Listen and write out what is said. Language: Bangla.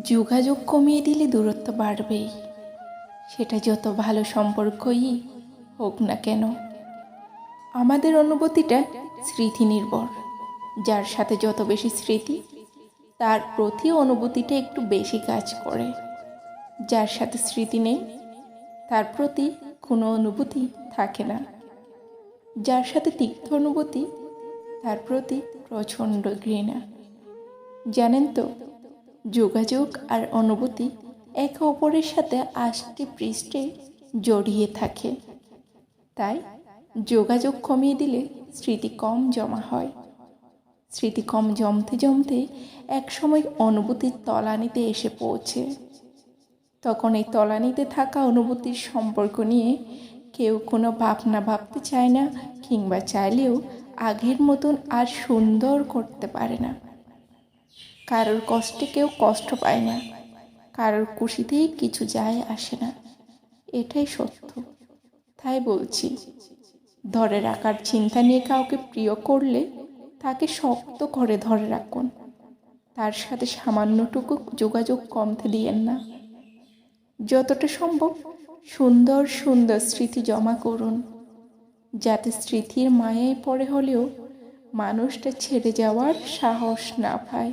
যোগাযোগ কমিয়ে দিলে দূরত্ব বাড়বেই। সেটা যত ভালো সম্পর্কই হোক না কেন। আমাদের অনুভূতিটা স্মৃতি নির্ভর যার সাথে যত বেশি স্মৃতি, তার প্রতি অনুভূতিটা একটু বেশি কাজ করে। যার সাথে স্মৃতি নেই, তার প্রতি কোনো অনুভূতি থাকে না। যার সাথে তিক্ত অনুভূতি, তার প্রতি প্রচণ্ড ঘৃণা। জানেন তো যোগাযোগ আর অনুভূতি একে অপরের সাথে আষ্টে পৃষ্ঠে জড়িয়ে থাকে। তাই যোগাযোগ কমিয়ে দিলে স্মৃতি কম জমা হয়। স্মৃতি কম জমতে জমতে একসময় অনুভূতির তলানিতে এসে পৌঁছে। তখন এই তলানিতে থাকা অনুভূতির সম্পর্ক নিয়ে কেউ কোনো ভাবনা ভাবতে চায় না, কিংবা চাইলেও আগের মতন আর সুন্দর করতে পারে না। কারোর কষ্টে কেউ কষ্ট পায় না, কারোর খুশিতেই কিছু যায় আসে না। এটাই সত্য। তাই বলছি, ধরে রাখার চিন্তা নিয়ে কাউকে প্রিয় করলে তাকে শক্ত করে ধরে রাখুন। তার সাথে সামান্যটুকু যোগাযোগ কমতে দিয়েন না। যতটা সম্ভব সুন্দর সুন্দর স্মৃতি জমা করুন, যাতে স্মৃতির মায়ায় পড়ে হলেও মানুষটা ছেড়ে যাওয়ার সাহস না পায়।